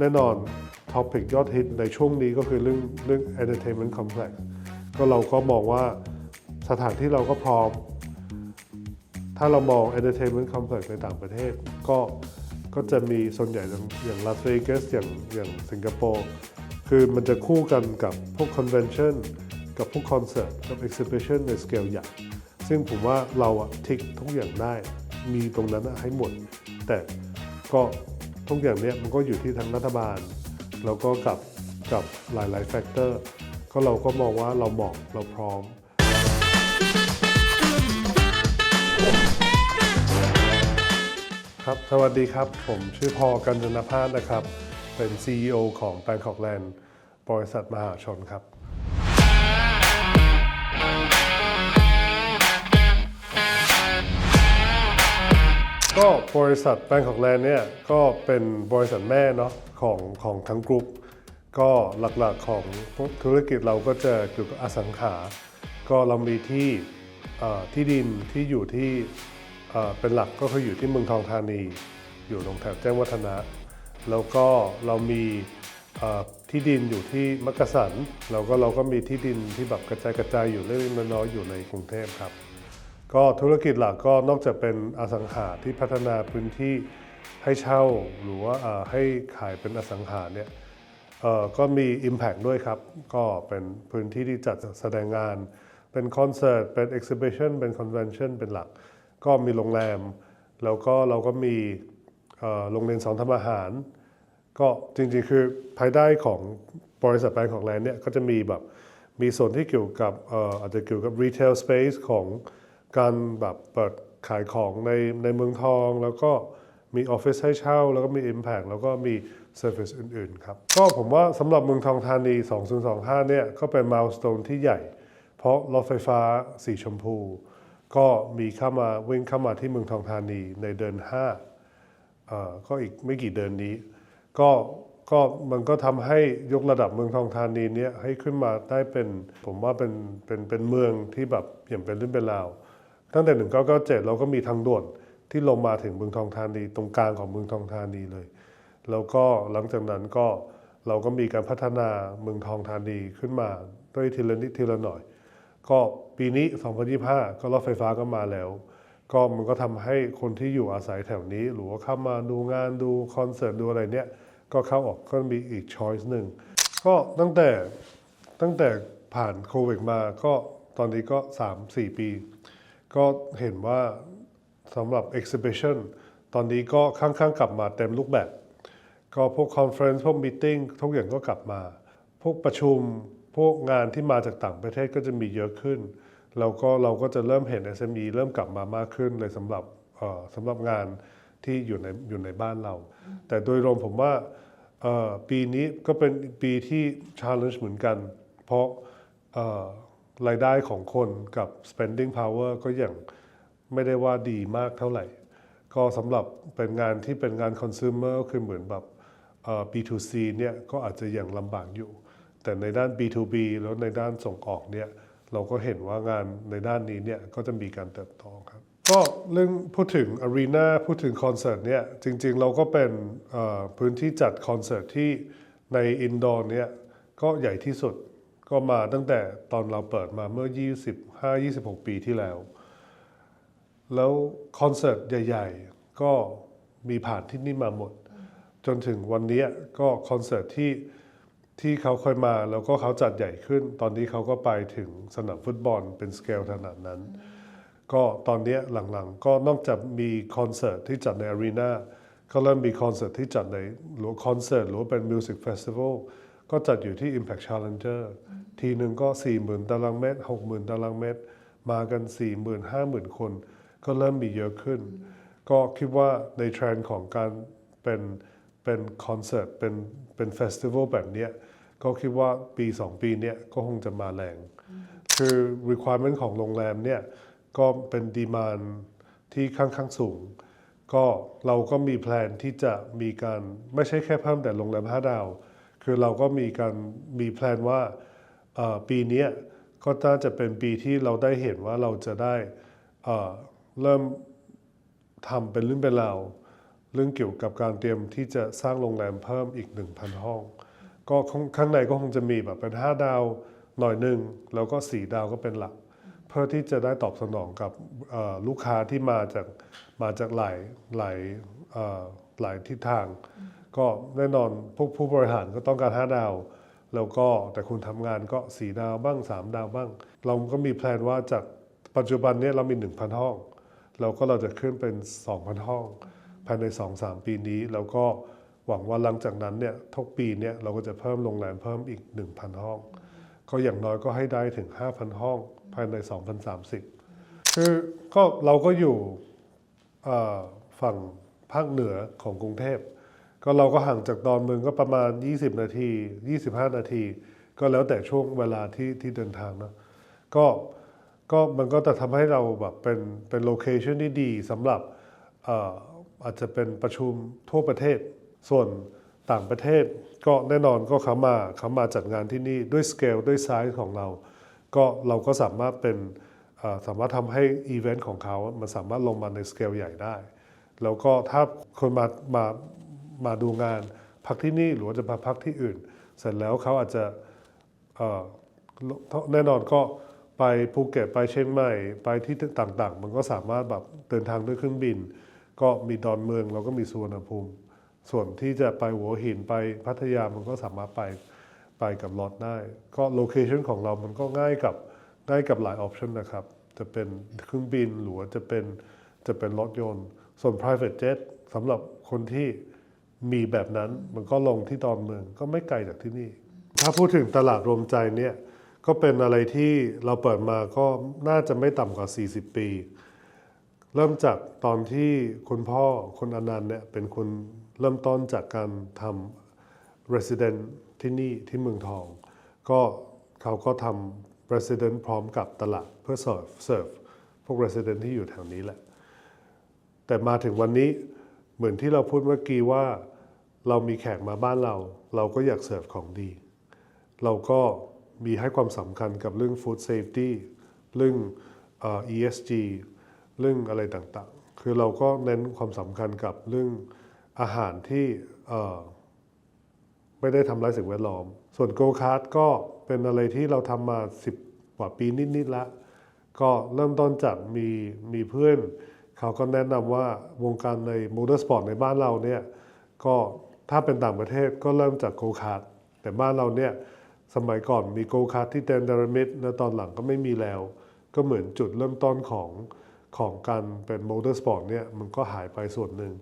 แน่นอนท็อปิกยอดฮิตในช่วงนี้ก็คือเรื่องเรื่อง entertainment complex ก็เราก็มองว่าสถานที่เราก็พร้อม ถ้าเรามอง entertainment complex ในต่างประเทศ ก็ก็จะมีส่วนใหญ่อย่างอย่างลาสเวกัสอย่างอย่างสิงคโปร์คือมันจะคู่กันกับพวก convention กับพวกคอนเสิร์ตกับ exhibition ในสเกลใหญ่ ซึ่งผมว่าเราอะทิกทุกอย่างได้ มีตรงนั้นให้หมด แต่ก็ ทุกอย่างเนี้ยมันก็อยู่ที่ทางรัฐบาล แล้วก็กับกับหลายๆแฟกเตอร์ ก็เราก็มองว่าเราเหมาะเราพร้อมครับ สวัสดีครับ ผมชื่อพอกันจนพาสนะครับ เป็น CEO ของ Bangkok Land บริษัทมหาชนครับ ก็บริษัท Bangkok Land เนี่ยก็เป็นบริษัทแม่เนาะของของทั้งกลุ่มก็หลักๆของธุรกิจเราก็จะเกี่ยวกับอสังหา ก็เรามีที่ที่ดินที่อยู่ที่เป็นหลักก็คืออยู่ที่เมืองทองธานี อยู่ตรงแถบแจ้งวัฒนะ แล้วก็เรามีที่ดินอยู่ที่มักกะสันแล้วก็เราก็มีที่ดินที่แบบกระจายกระจายอยู่เล็กๆน้อยๆอยู่ในกรุงเทพครับ ก็ธุรกิจหลักก็นอกจากเป็นอสังหาที่พัฒนาพื้นที่ให้เช่าหรือว่าให้ขายเป็นอสังหาเนี่ยก็มี Impact ด้วยครับ ก็เป็นพื้นที่ที่จัดแสดงงาน เป็นคอนเสิร์ต เป็น Exhibition เป็น Convention เป็นหลัก ก็มีโรงแรม แล้วก็เราก็มีโรงเรียนสอนทำอาหาร ก็จริงๆ คือภายได้ของบริษัทแบงก์ของแลนด์เนี่ยก็จะมีแบบมีส่วนที่เกี่ยวกับเอ่ออาจจะเกี่ยวกับ retail space ของ การแบบเปิดขายของในในเมืองทอง แล้วก็มีออฟฟิศให้เช่า แล้วก็มี Impact แล้วก็มี Service อื่น ๆ ครับ ก็ผมว่าสำหรับเมืองทองธานี 2025 เนี่ย ก็เป็น milestone ที่ใหญ่ เพราะรถไฟฟ้าสีชมพู ก็มีเข้ามาวิ่งเข้ามาที่เมืองทองธานีในเดือน5ก็อีกไม่กี่เดือนนี้ ก็ก็มันก็ทำให้ยกระดับเมืองทองธานีเนี้ยให้ขึ้นมาได้เป็นผมว่าเป็นเป็นเป็นเมืองที่แบบอย่างเป็นเรื่องเป็นราว ตั้งแต่ 1997 เราก็มีทางด่วนที่ลงมาถึงเมืองทองธานี ตรงกลางของเมืองทองธานีเลย แล้วก็หลังจากนั้นก็เราก็มีการพัฒนาเมืองทองธานีขึ้นมาด้วยทีละนิดทีละหน่อย ก็ปีนี้ 2025 ก็รถไฟฟ้าก็มาแล้ว ก็มันก็ทำให้คนที่อยู่อาศัยแถวนี้ หรือว่าเข้ามาดูงานดูคอนเสิร์ตดูอะไรเนี่ยก็เข้าออกก็มีอีกช้อยส์หนึ่งก็ตั้งแต่ตั้งแต่ผ่านโควิดมาก็ตอนนี้ก็ 3-4 ปี ก็เห็นว่าสำหรับ exhibition ตอนนี้ก็ค่อนข้างกลับมาเต็มรูปแบบ ก็พวกคอนเฟ r รนซ์พวกมีติ้งทุกอย่างก็กลับมา พวกประชุมพวกงานที่มาจากต่างประเทศก็จะมีเยอะขึ้น แล้วก็เราก็จะเริ่มเห็น SME เริ่มกลับมามากขึ้นเลยสำหรับสำหรับงานที่อยู่ในอยู่ในบ้านเรา แต่โดยรวมผมว่าปีนี้ก็เป็นปีที่ challenge เหมือนกัน เพราะ รายได้ของคนกับ spending power ก็ยังไม่ได้ว่าดีมากเท่าไหร่ ก็สำหรับเป็นงานที่เป็นงาน consumer ก็คือเหมือนแบบ B2C เนี่ยก็อาจจะยังลำบากอยู่ แต่ในด้าน B2B แล้วในด้านส่งออกเนี่ยเราก็เห็นว่างานในด้านนี้เนี่ยก็จะมีการเติบโตครับก็เรื่องพูดถึง Arena พูดถึงคอนเสิร์ตเนี่ยจริงๆเราก็เป็นพื้นที่จัดคอนเสิร์ตที่ในอินดอร์เนี่ยก็ใหญ่ที่สุด ก็มาตั้งแต่ตอนเราเปิดมาเมื่อ 25-26 ปีที่แล้ว แล้วคอนเสิร์ตใหญ่ๆ ก็มีผ่านที่นี่มาหมด จนถึงวันนี้ก็คอนเสิร์ตที่ที่เขาเคยมาแล้วก็เขาจัดใหญ่ขึ้น ตอนนี้เขาก็ไปถึงสนามฟุตบอลเป็นสเกลขนาดนั้น ก็ตอนนี้หลังๆ ก็นอกจากมีคอนเสิร์ตที่จัดในอารีนาก็เริ่มมีคอนเสิร์ตที่จัดในหรือคอนเสิร์ตหรือเป็นมิวสิกเฟสติวัล ก็จัดอยู่ที่ Impact Challenger ทีหนึ่งก็ 40,000 ตารางเมตร 60,000 ตารางเมตร มากัน 40,000 50,000 คน ก็เริ่มมีเยอะขึ้น ก็คิดว่าในเทรนด์ของการเป็นเป็นคอนเสิร์ตเป็นเป็นเฟสติวัลแบบเนี้ยก็คิดว่าปี 2 ปีเนี้ยก็คงจะมาแรง คือ requirement ของโรงแรมเนี่ยก็เป็นดีมานที่ค่อนข้างสูง ก็เราก็มีแพลนที่จะมีการไม่ใช่แค่เพิ่มแต่โรงแรม 5 ดาว คือเราก็มีการมีแพลนว่าปีนี้ก็น่าจะเป็นปีที่เราได้เห็นว่าเราจะได้เริ่มทำเป็นเรื่องเป็นราวเรื่องเกี่ยวกับการเตรียมที่จะสร้างโรงแรมเพิ่มอีก 1,000 ห้อง ก็ข้างในก็คงจะมีแบบเป็น 5 ดาวหน่อยหนึ่งแล้วก็ 4 ดาวก็เป็นหลัก เพื่อที่จะได้ตอบสนองกับลูกค้าที่มาจากมาจากหลายหลายหลายทิศทาง ก็แน่นอนพวกผู้บริหารก็ต้องการ5ดาว แล้วก็แต่คุณทำงานก็4ดาวบ้าง 3 ดาวบ้าง เราก็มีแพลนว่าจากปัจจุบันนี้เรามี 1,000 ห้องแล้วก็เราจะขึ้นเป็น 2,000 ห้อง ภายใน 2-3 ปีนี้ แล้วก็หวังว่าหลังจากนั้นเนี่ยทุกปีเนี่ยเราก็จะเพิ่มโรงแรมเพิ่มอีก 1,000 ห้อง ก็อย่างน้อยก็ให้ได้ถึง 5,000 ห้อง ภายใน 2030 คือก็เราก็อยู่ฝั่งภาคเหนือของกรุงเทพ ก็เราก็ห่างจากดอนเมืองก็ประมาณ 20 นาที 25 นาที ก็แล้วแต่ช่วงเวลาที่ที่เดินทางเนะก็ก็มันก็จะทำให้เราแบบเป็นเป็นโลเคชันที่ดีสำหรับเอ่อาจจะเป็นประชุมทั่วประเทศ ส่วนต่างประเทศก็แน่นอนก็เขามาเขามาจัดงานที่นี่ด้วยสเกลด้วยไซส์ของเรา ก็เราก็สามารถเป็นสามารถทำให้อีเวนต์ของเขา มันสามารถลงมาในสเกลใหญ่ได้ แล้วก็ถ้าคนมามา มาดูงานพักที่นี่หรือว่าจะมาพักที่อื่น เสร็จแล้วเขาอาจจะแน่นอนก็ไปภูเก็ตไปเชียงใหม่ไปที่ต่างๆ มันก็สามารถแบบเดินทางด้วยเครื่องบิน ก็มีดอนเมืองแล้วก็มีสุวรรณภูมิ ส่วนที่จะไปหัวหินไปพัทยามันก็สามารถไปไปกับรถได้ ก็โลเคชันของเรามันก็ง่ายกับง่ายกับหลายออปชันนะครับ จะเป็นเครื่องบินหรือว่าจะเป็นจะเป็นรถยนต์ ส่วน private jet สำหรับคนที่ มีแบบนั้นมันก็ลงที่ดอนเมืองก็ไม่ไกลจากที่นี่ ถ้าพูดถึงตลาดรวมใจเนี่ยก็เป็นอะไรที่เราเปิดมาก็น่าจะไม่ต่ำกว่า 40 ปี เริ่มจากตอนที่คุณพ่อคุณอนันต์เนี่ยเป็นคนเริ่มต้นจากการทำ resident ที่นี่ที่เมืองทอง ก็เขาก็ทำ resident พร้อมกับตลาดเพื่อ serve serve พวก resident ที่อยู่แถวนี้แหละ แต่มาถึงวันนี้เหมือนที่เราพูดเมื่อกี้ว่า เรามีแขกมาบ้านเรา เราก็อยากเสิร์ฟของดี เราก็มีให้ความสำคัญกับเรื่อง food safety เรื่อง ESG เรื่องอะไรต่างๆ คือเราก็เน้นความสำคัญกับเรื่องอาหารที่ไม่ได้ทำร้ายสิ่งแวดล้อม ส่วนโกคาร์ดก็เป็นอะไรที่เราทำมา 10 กว่าปีนิดๆละ ก็เริ่มต้นจากมีมีเพื่อน เขาก็แนะนำว่าวงการในมอเตอร์สปอร์ตในบ้านเราเนี่ยก็ ถ้าเป็นต่างประเทศก็เริ่มจากโกคาร์ดแต่บ้านเราเนี่ยสมัยก่อนมีโกคาร์ดที่เตนเดรมิดแล้วตอนหลังก็ไม่มีแล้ว ก็เหมือนจุดเริ่มต้นของของการเป็นมอเตอร์สปอร์ตเนี่ยมันก็หายไปส่วนหนึ่ง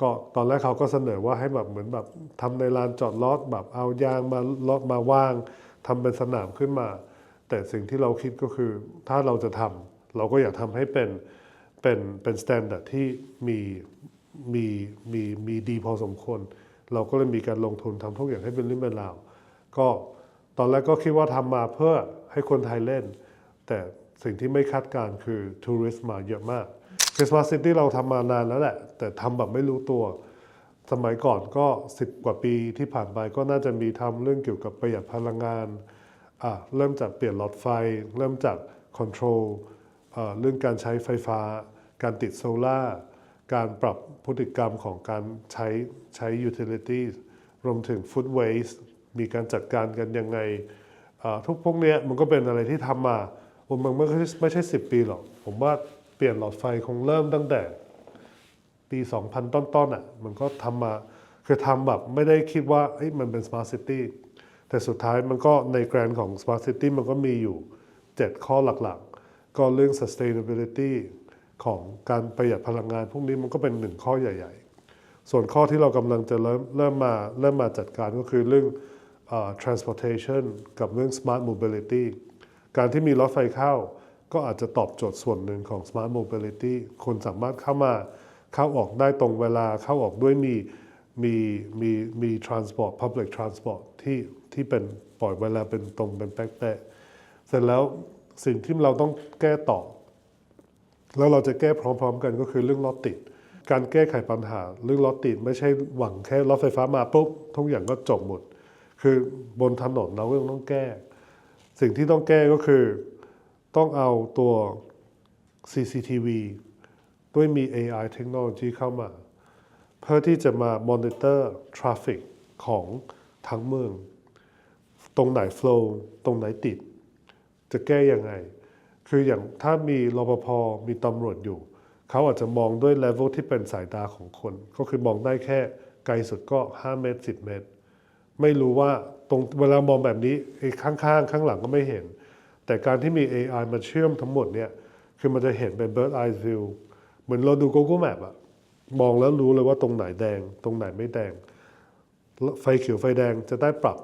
ก็ตอนแรกเขาก็เสนอว่าให้แบบเหมือนแบบทำในลานจอดรถแบบเอายางมาลดมาว่างทำเป็นสนามขึ้นมา แต่สิ่งที่เราคิดก็คือถ้าเราจะทำเราก็อยากทำให้เป็นเป็นเป็นสแตนดาร์ดที่มีมีมีมีดีพอสมควร เราก็เลยมีการลงทุนทำทุกอย่างให้เป็นเรื่องเป็นราวก็ตอนแรกก็คิดว่าทำมาเพื่อให้คนไทยเล่น แต่สิ่งที่ไม่คาดการคือทัวริสต์มาเยอะมาก Christmas City เราทำมานานแล้วแหละ แต่ทำแบบไม่รู้ตัว สมัยก่อนก็ 10 กว่าปีที่ผ่านไปก็น่าจะมีทำเรื่องเกี่ยวกับประหยัดพลังงานอะเริ่มจากเปลี่ยนหลอดไฟ เริ่มจาก control เรื่องการใช้ไฟฟ้า การติดโซลา่า การปรับพฤติกรรมของการใช้ใช้ utilities รวมถึง food waste มีการจัดการกันยังไง ทุกพวกเนี้ยมันก็เป็นอะไรที่ทำมาผมมันไม่ใช่ไม่ใช่ 10 ปีหรอก ผมว่าเปลี่ยนหลอดไฟคงเริ่มตั้งแต่ปี 2000 ต้นๆอะมันก็ทำมาคือทำแบบไม่ได้คิดว่ามันเป็น smart city แต่สุดท้ายมันก็ในแกรนของ smart city มันก็มีอยู่ 7 ข้อหลักๆ ก็เรื่อง sustainability ของการประหยัดพลังงาน พวกนี้มันก็เป็นหนึ่งข้อใหญ่ ๆ ส่วนข้อที่เรากำลังจะเริ่มเริ่มมาเริ่มมาจัดการก็คือเรื่อง transportation กับเรื่อง smart mobility การที่มีรถไฟเข้า ก็อาจจะตอบโจทย์ส่วนหนึ่งของ smart mobility คนสามารถเข้ามาเข้าออกได้ตรงเวลาเข้าออกด้วยมีมีมีมี transport public transport ที่ที่เป็นปล่อยเวลาเป็นตรงเป็นแป๊ะๆเสร็จแล้วสิ่งที่เราต้องแก้ต่อ แล้วเราจะแก้พร้อม ๆ กันก็คือเรื่องรถติด การแก้ไขปัญหาเรื่องรถติดไม่ใช่หวังแค่รถไฟฟ้ามาปุ๊บทุกอย่างก็จบหมด คือบนถนนเราก็ต้องแก้ สิ่งที่ต้องแก้ก็คือต้องเอาตัว CCTV ด้วยมี AI เทคโนโลยีเข้ามา เพื่อที่จะมา monitor traffic ของทั้งเมือง ตรงไหน flow ตรงไหนติด จะแก้ยังไง คืออย่างถ้ามีรปภมีตำรวจอยู่ เขาอาจจะมองด้วย level ที่เป็นสายตาของคน ก็คือมองได้แค่ไกลสุดก็ 5 เมตร 10 เมตร ไม่รู้ว่าตรงเวลามองแบบนี้ไอ้ข้างๆข้างหลังก็ไม่เห็น แต่การที่มี AI มาเชื่อมทั้งหมดเนี่ยคือมันจะเห็นเป็น bird eye view เหมือนเราดู Google Map อะมองแล้วรู้เลยว่าตรงไหนแดง ตรงไหนไม่แดง ไฟเขียวไฟแดงจะได้ปรับ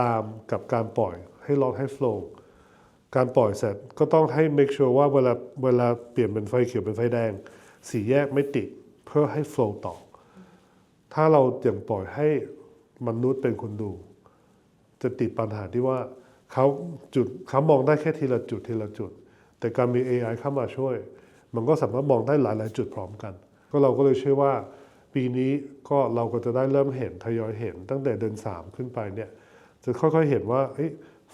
ตามกับการปล่อยให้รถให้ flow การปล่อยเสร็จก็ต้องให้ make sure ว่าเวลาเวลาเปลี่ยนเป็นไฟเขียวเป็นไฟแดง สีแยกไม่ติดเพื่อให้ flow ต่อ ถ้าเราอย่างปล่อยให้มนุษย์เป็นคนดู จะติดปัญหาที่ว่าเขาจุดเขามองได้แค่ทีละจุดทีละจุด แต่การมี AI เข้ามาช่วย มันก็สามารถมองได้หลาย ๆ จุดพร้อมกัน ก็เราก็เลยเชื่อว่า ปีนี้ก็เราก็จะได้เริ่มเห็นทยอยเห็นตั้งแต่เดือน3 ขึ้นไปเนี่ยจะค่อยๆเห็นว่า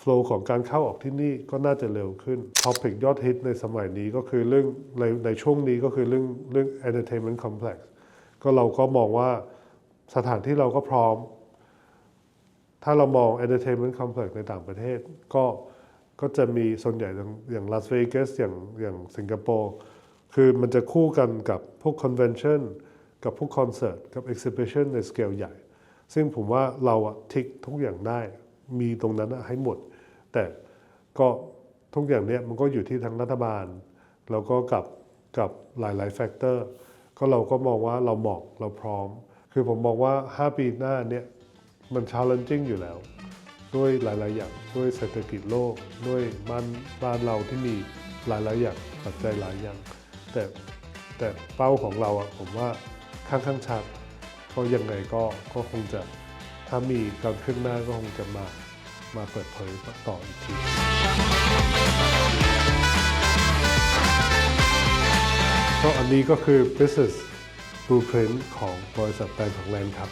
โฟล์ของการเข้าออกที่นี่ก็น่าจะเร็วขึ้นท็อปิกยอดฮิตในสมัยนี้ก็คือเรื่องในในช่วงนี้ก็คือเรื่องเรื่อง entertainment complex ก็เราก็มองว่าสถานที่เราก็พร้อม ถ้าเรามอง entertainment complex ในต่างประเทศ ก็ก็จะมีส่วนใหญ่อย่างอย่างลาสเวกัสอย่างอย่างสิงคโปร์คือมันจะคู่กันกับพวก convention กับพวกคอนเสิร์ตกับ exhibition ในสเกลใหญ่ ซึ่งผมว่าเราอะทิกทุกอย่างได้ มีตรงนั้นอะให้หมด แต่ก็ทุกอย่างเนี้ยมันก็อยู่ที่ทางรัฐบาล แล้วก็กับกับหลายๆแฟกเตอร์ก็เราก็มองว่าเราเหมาะเราพร้อม คือผมมองว่า 5 ปีหน้าเนี่ยมัน challenging อยู่แล้ว ด้วยหลาย ๆ อย่าง ด้วยเศรษฐกิจโลก ด้วยบ้านบ้านเราที่มีหลาย ๆ อย่างปัจจัยหลายอย่าง แต่แต่เป้าของเราอะผมว่าข้างข้างชัดก็ยังไงก็ก็คงจะถ้ามีการขึ้นหน้าก็คงจะมา มาเปิดเผยต่ออีกทีก็อันนี้ก็คือ business blueprint ของบริษัทแบงก์ของแลนด์ครับ